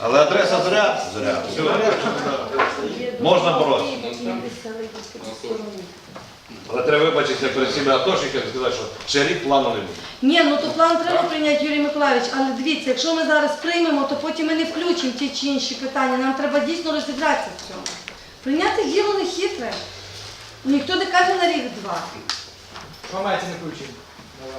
Але адреса зря, зря. Можна боротися. Але треба вибачитися перед всіми атошниками і сказати, що ще рік плану не буде. Ні, ну то план треба прийняти, Юрій Миколаївич, але дивіться, якщо ми зараз приймемо, то потім ми не включимо ті чи інші питання. Нам треба дійсно розібратися в цьому. Прийняти діло не хитре. Ніхто не каже на рік-два. Що мається не включити?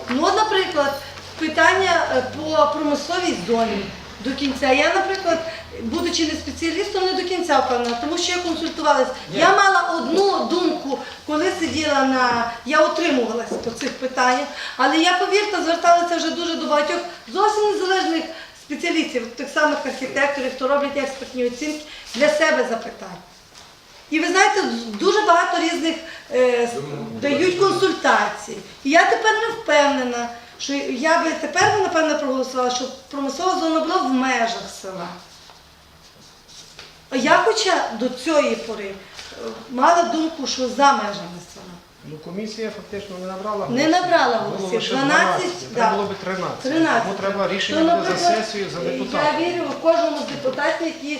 Ну, от, наприклад, питання е, по промисловій зоні до кінця. Я, наприклад, будучи не спеціалістом, не до кінця впевнена, тому що я консультувалась. Я мала одну думку, коли сиділа на. Я утримувалася по цих питаннях, але я, повірте, зверталася вже дуже до багатьох зовсім незалежних спеціалістів, тих самих архітекторів, хто роблять експертні оцінки для себе запитань. І ви знаєте, дуже багато різних е, дають консультацій. І я тепер не впевнена, що я би тепер напевно, проголосувала, щоб промислова зона була в межах села. А Я хоча до цієї пори е, мала думку, що за межами села. Ну, комісія фактично не набрала Не голосів. набрала Було голосів. лише 12, 12. да. Треба було би 13. 13. Тому треба То, рішення буде за наприклад, сесію, за Я вірю в кожному з депутатів, які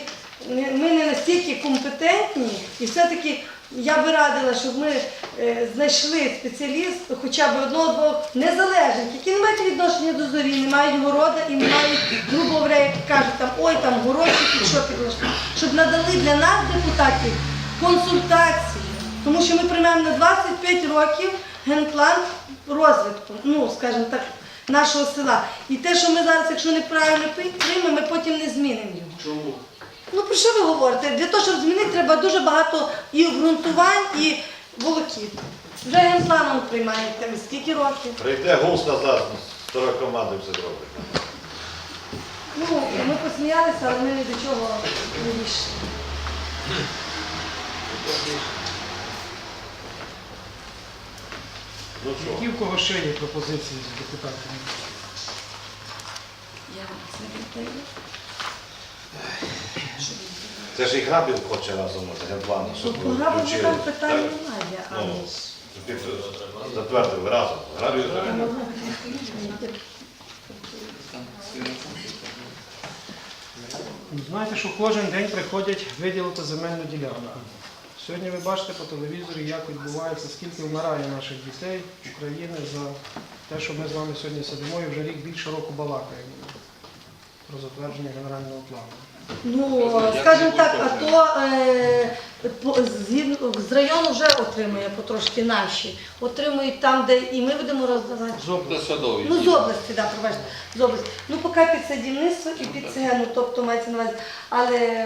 ми не настільки компетентні, і все-таки я би радила, щоб ми е, знайшли спеціаліст, хоча б одного-двох незалежних, які не мають відношення до зорі, не мають города і не мають, грубо говоря, як кажуть, там, ой, там городки, під що підложити, щоб надали для нас, депутатів, консультації. Тому що ми приймемо на 25 років генплан розвитку, ну, скажімо так, нашого села. І те, що ми зараз, якщо неправильно приймемо, ми потім не змінимо його. Чому? Ну про що ви говорите? Для того, щоб змінити, треба дуже багато і обґрунтувань, і волокіт. Вже генпланом приймаєте, ви скільки років? Прийде гул сказати, стара команда все зробить. Ну, ми посміялися, але ми ні до чого не дійшли. Ну що? Які в кого ще є пропозиції з депутатів? Я вам це віддаю. Це ж і грабів хоче разом з генпланом, щоб По грабу включили. там питань Так? немає, але Ну, разом. Грабів Ну, Знаєте, що кожен день приходять виділити земельну ділянку. Сьогодні ви бачите по телевізорі, як відбувається, скільки вмирає наших дітей України за те, що ми з вами сьогодні сидимо і вже рік більше року балакаємо про затвердження генерального плану. Ну, скажімо так, а то е, по- згідно- з району вже отримує потрошки наші. Отримують там, де і ми будемо роздавати. З області. Ну, з області, да, пробачте, з області. Ну, поки під садівництво і під ЦГ, ну, тобто мається на увазі. Але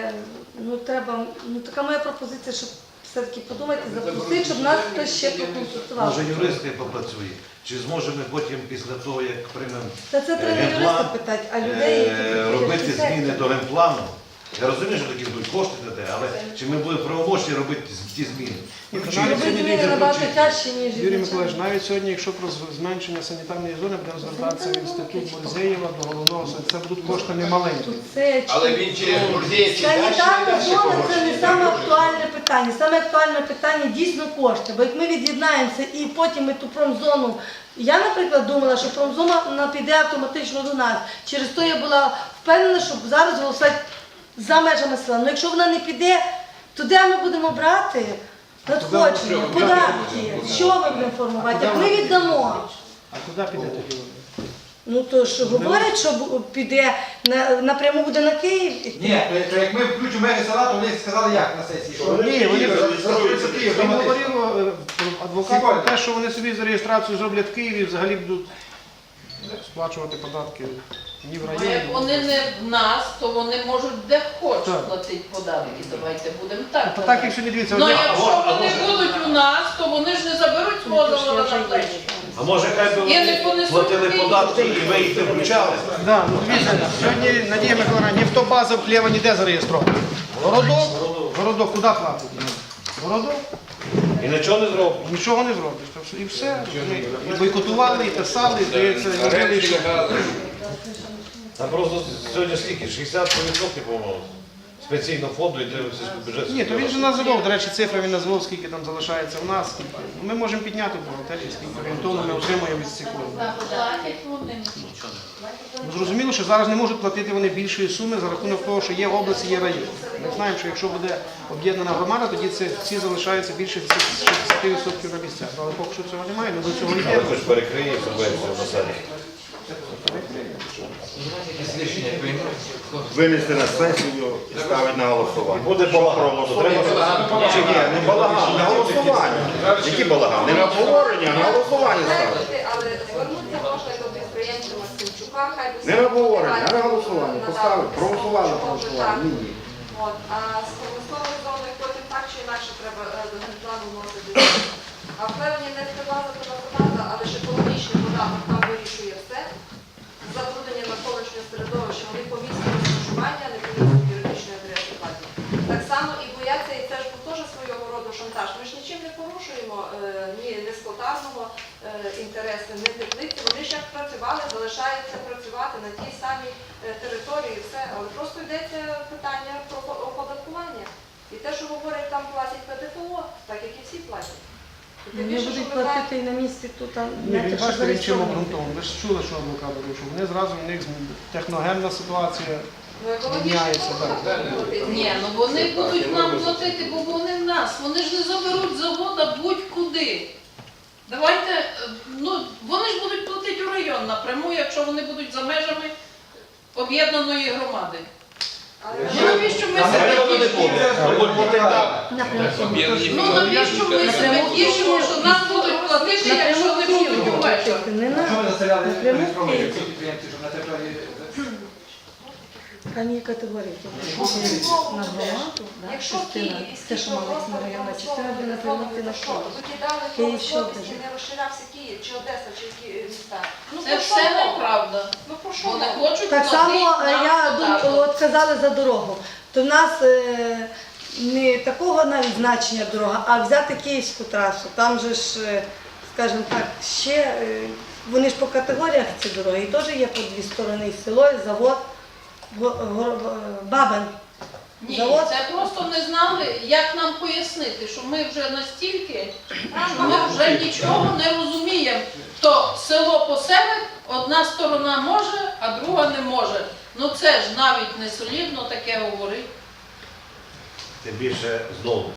ну, треба, ну, така моя пропозиція, щоб все-таки подумайте, запустити, щоб нас хтось ще проконсультував. Може юристи попрацюють. Чи зможемо ми потім після того, як приймемо Та це треба Генплан, питати, а людей, які е, робити зміни до генплану? Я розумію, що такі будуть кошти але чи ми будемо правомочні робити ті зміни? Ну, чи- навіть Робити сьогодні зміни набагато чи- тяжче, ніж Юрій. Миколаївич, навіть сьогодні, якщо про з- зменшення санітарної зони, будемо звертатися в інститут Морзеєва до головного санітарного, це будуть кошти немаленькі. Це Але він через чи далі Санітарна далі зона це не саме актуальне питання. Саме актуальне питання дійсно кошти. Бо як ми від'єднаємося і потім ми ту промзону. Я, наприклад, думала, що промзона вона піде автоматично до нас. Через то я була впевнена, щоб зараз голосувати за межами села. Ну якщо вона не піде, то де ми будемо брати надходження, податки? Що ми будемо формувати? Як ми віддамо? А куди піде тоді? Ну то ж говорять, що піде на, напряму буде на Київ. іти. Ні, то- то як ми включимо межі села, то вони сказали як на сесії? Що Ні, вони Київ Він автоматично. говорив е, адвокат про те, що вони собі за реєстрацію зроблять в Києві взагалі будуть сплачувати податки ні в А як вони не в нас, то вони можуть де хочуть Так. платити податки. Давайте будемо так. Та казати. так, якщо не дивіться, Ну вони- якщо вони будуть у нас, то вони ж не заберуть свого завода на плечі. А може хай би Я не вони понесу платили податки і ми їх не включали? Да, ну дивіться, сьогодні Надія Миколаївна, Нефтобаза в Хлєва ніде зареєстрована. Городок, городок куди платить? Городок І нічого не зробиш? нічого не зробиш. Так що І все. І бойкотували, і писали, і здається, і робили, що Там просто сьогодні скільки? 60% по-моєму. З пенсійного фонду йде в сільський бюджет. Ні, то він же назвав, до речі, цифри він назвав, скільки там залишається в нас. Ми можемо підняти в бухгалтерії, скільки орієнтовно ми отримуємо від цих. Платять вони. Ну, Зрозуміло, що зараз не можуть платити вони більшої суми за рахунок того, що є області, є район. Ми знаємо, що якщо буде об'єднана громада, тоді це всі залишаються більше 60% на місцях. Але поки що цього немає, ми до цього Але йдемо. хоч перекриє субвенцію на саді. Винести на сесію і ставити на голосування. Буде балаган, Чи ні, не балаган, на голосування. Які балаган? Не на обговорення, а на голосування ставити. Але звернутися можна до підприємця Максимчука, хай Не на обговорення, а на голосування. надав Поставили, проголосували, проголосували. Ні, ні. От, а з промисловою зоною потім так чи інакше треба е, до генплану вносити. А впевнені не база то база, але ж екологічний податок там вирішує все. Забруднення навколишнього середовища, вони по місцю розташування, а не по місцю юридичної адреси платять. Так само і бояться, і це ж був теж свого роду шантаж. Ми ж нічим не порушуємо е, ні нескотарного е, інтересу, ні теплиці. Вони як працювали, залишаються працювати на тій самій е, території, і все. Але просто йдеться питання про оподаткування. І те, що говорять, там платять ПДФО, так як і всі платять. І Вони більше, що будуть ми платити і на місці тут, там, Ні, він зареєстровані. Ви ж чули, що адвокат що вони зразу в них техногенна ситуація. Ну, Міняється, платити. Ні, ну вони будуть нам платити, бо вони в нас. Вони ж не заберуть завода будь-куди. Давайте, ну вони ж будуть платити у район напряму, якщо вони будуть за межами об'єднаної громади. Але Ну навіщо ми себе тішимо? Ну навіщо ми себе тішимо, що нас будуть платити, якщо не будуть у межах? Не Що ви заселяли Напряму електронні підприємці, щоб на території Кані категорії. На громаду, Якщо Київ те, що Малецька районна частина, буде на що? Викидали Київ не розширявся Київ, чи Одеса, чи які міста. Ну, Це все неправда. Ну про що Вони хочуть Так само е, я думаю, от сказали за дорогу. То в нас е, не такого навіть значення дорога, а взяти київську трасу. Там же ж, е, скажімо так, ще е, вони ж по категоріях ці дороги. І теж є по дві сторони і село, і завод, Бабин. Ні, Завод? це просто не знали, як нам пояснити, що ми вже настільки, що ми вже нічого не розуміємо. То село по себе одна сторона може, а друга не може. Ну це ж навіть не солідно таке говорить. Тим більше знову